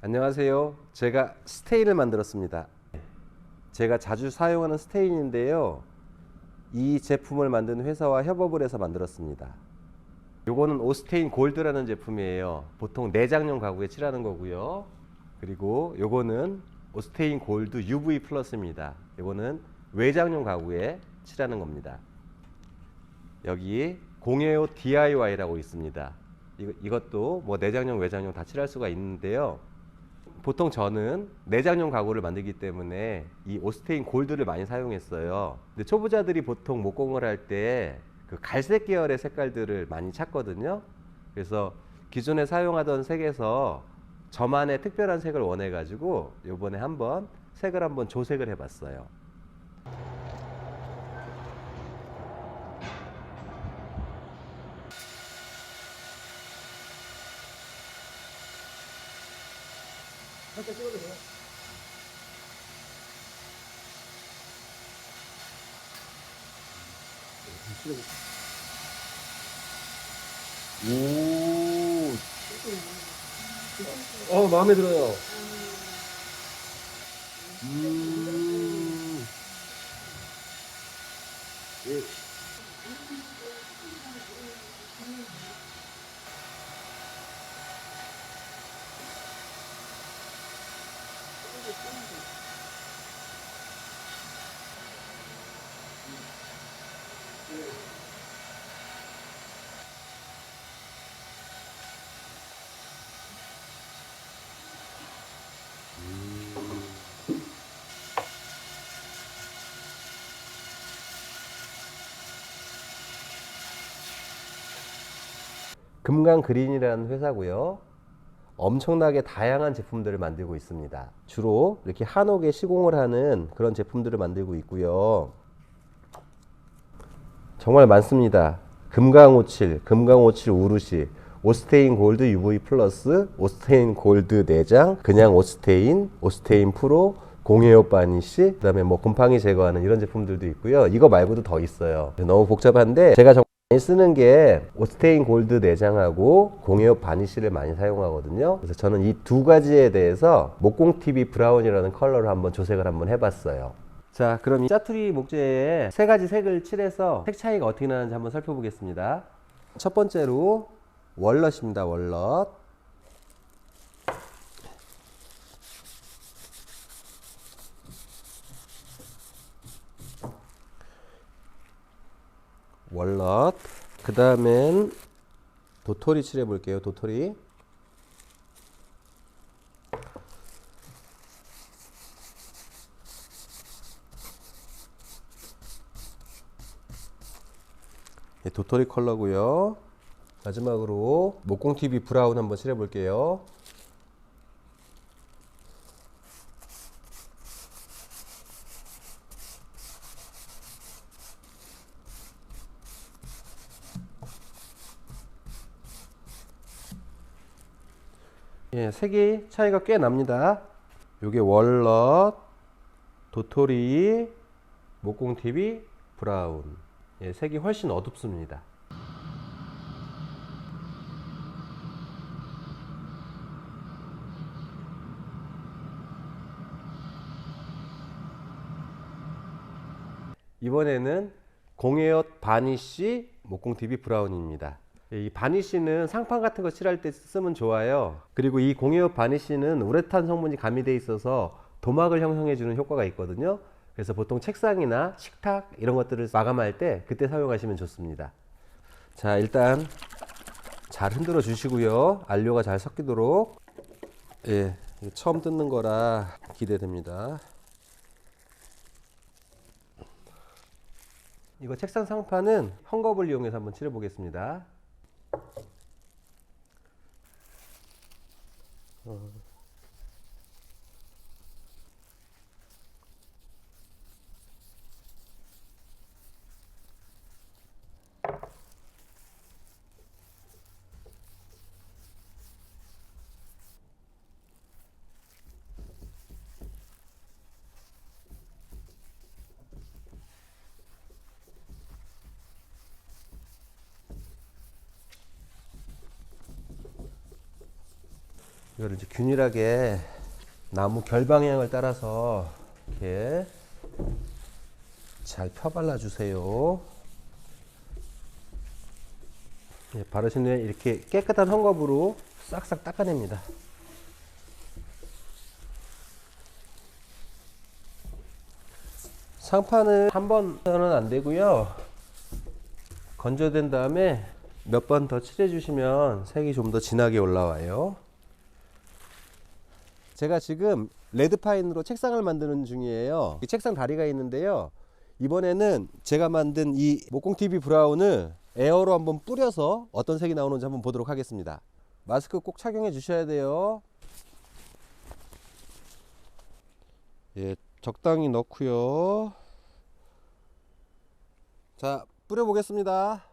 안녕하세요. 제가 스테인을 만들었습니다. 제가 자주 사용하는 스테인인데요. 이 제품을 만든 회사와 협업을 해서 만들었습니다. 요거는 오스테인 골드라는 제품이에요. 보통 내장용 가구에 칠하는 거고요. 그리고 요거는 오스테인 골드 UV 플러스입니다. 요거는 외장용 가구에 칠하는 겁니다. 여기 공예호 DIY라고 있습니다. 이것도 뭐 내장용, 외장용 다 칠할 수가 있는데요. 보통 저는 내장용 가구를 만들기 때문에 이 오스테인 골드를 많이 사용했어요. 근데 초보자들이 보통 목공을 할 때 그 갈색 계열의 색깔들을 많이 찾거든요. 그래서 기존에 사용하던 색에서 저만의 특별한 색을 원해가지고 요번에 한번 색을 한번 조색을 해봤어요. 살짝 찍어도 돼요. 오, 어 마음에 들어요. 음, 예. 금강 그린이라는 회사고요. 엄청나게 다양한 제품들을 만들고 있습니다. 주로 이렇게 한옥에 시공을 하는 그런 제품들을 만들고 있고요. 정말 많습니다. 금강오칠, 금강오칠 우르시, 오스테인 골드 UV 플러스, 오스테인 골드 내장, 그냥 오스테인, 오스테인 프로, 공예효 바니시, 그다음에 뭐 곰팡이 제거하는 이런 제품들도 있고요. 이거 말고도 더 있어요. 너무 복잡한데 제가 많이 쓰는 게 오스테인 골드 내장하고 공예효 바니시를 많이 사용하거든요. 그래서 저는 이 두 가지에 대해서 목공 TV 브라운이라는 컬러를 한번 조색을 한번 해봤어요. 자, 그럼 이 짜투리 목재에 세 가지 색을 칠해서 색 차이가 어떻게 나는지 한번 살펴보겠습니다. 첫 번째로 월넛입니다. 월넛. 월넛. 그 다음엔 도토리 칠해 볼게요. 도토리. 예, 도토리 컬러고요. 마지막으로 목공 TV 브라운 한번 칠해 볼게요. 예, 색이 차이가 꽤 납니다. 요게 월넛, 도토리, 목공 TV 브라운. 예, 색이 훨씬 어둡습니다. 이번에는 공예옷 바니쉬 목공 TV 브라운입니다. 예, 이 바니쉬는 상판 같은 거 칠할 때 쓰면 좋아요. 그리고 이 공예옷 바니쉬는 우레탄 성분이 가미돼 있어서 도막을 형성해 주는 효과가 있거든요. 그래서 보통 책상이나 식탁 이런 것들을 마감할 때 그때 사용하시면 좋습니다. 자, 일단 잘 흔들어 주시고요. 안료가 잘 섞이도록. 예, 처음 뜯는 거라 기대됩니다. 이거 책상 상판은 헝겊을 이용해서 한번 칠해 보겠습니다. Uh-huh. 이거를 이제 균일하게 나무 결 방향을 따라서 이렇게 잘 펴발라 주세요. 예, 바르신 후에 이렇게 깨끗한 헝겊으로 싹싹 닦아냅니다. 상판을 한 번은 안 되고요. 건조된 다음에 몇 번 더 칠해 주시면 색이 좀 더 진하게 올라와요. 제가 지금 레드파인으로 책상을 만드는 중이에요. 이 책상 다리가 있는데요. 이번에는 제가 만든 이 목공 TV 브라운을 에어로 한번 뿌려서 어떤 색이 나오는지 한번 보도록 하겠습니다. 마스크 꼭 착용해 주셔야 돼요. 예, 적당히 넣고요. 자, 뿌려 보겠습니다.